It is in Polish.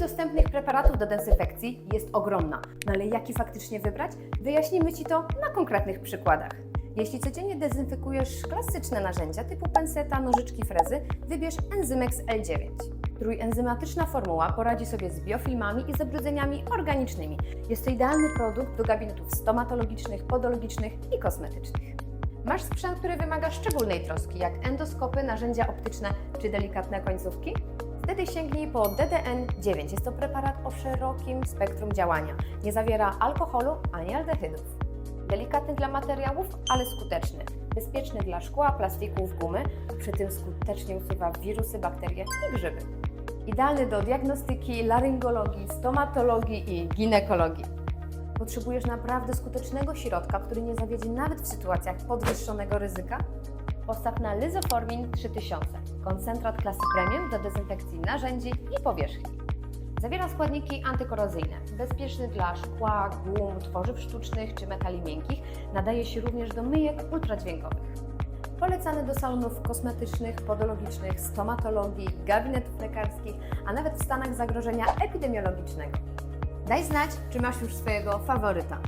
dostępnych preparatów do dezynfekcji jest ogromna, no ale jaki faktycznie wybrać? Wyjaśnimy Ci to na konkretnych przykładach. Jeśli codziennie dezynfekujesz klasyczne narzędzia typu penseta, nożyczki, frezy, wybierz Enzymex L9. Trójenzymatyczna formuła poradzi sobie z biofilmami i zabrudzeniami organicznymi. Jest to idealny produkt do gabinetów stomatologicznych, podologicznych i kosmetycznych. Masz sprzęt, który wymaga szczególnej troski, jak endoskopy, narzędzia optyczne czy delikatne końcówki? Wtedy sięgnij po DDN-9. Jest to preparat o szerokim spektrum działania. Nie zawiera alkoholu ani aldehydów. Delikatny dla materiałów, ale skuteczny. Bezpieczny dla szkła, plastików, gumy, przy tym skutecznie usuwa wirusy, bakterie i grzyby. Idealny do diagnostyki, laryngologii, stomatologii i ginekologii. Potrzebujesz naprawdę skutecznego środka, który nie zawiedzie nawet w sytuacjach podwyższonego ryzyka? Postaw na Lyzoformin 3000, koncentrat klasy premium do dezynfekcji narzędzi i powierzchni. Zawiera składniki antykorozyjne, bezpieczny dla szkła, gum, tworzyw sztucznych czy metali miękkich. Nadaje się również do myjek ultradźwiękowych. Polecany do salonów kosmetycznych, podologicznych, stomatologii, gabinetów lekarskich, a nawet w stanach zagrożenia epidemiologicznego. Daj znać, czy masz już swojego faworyta.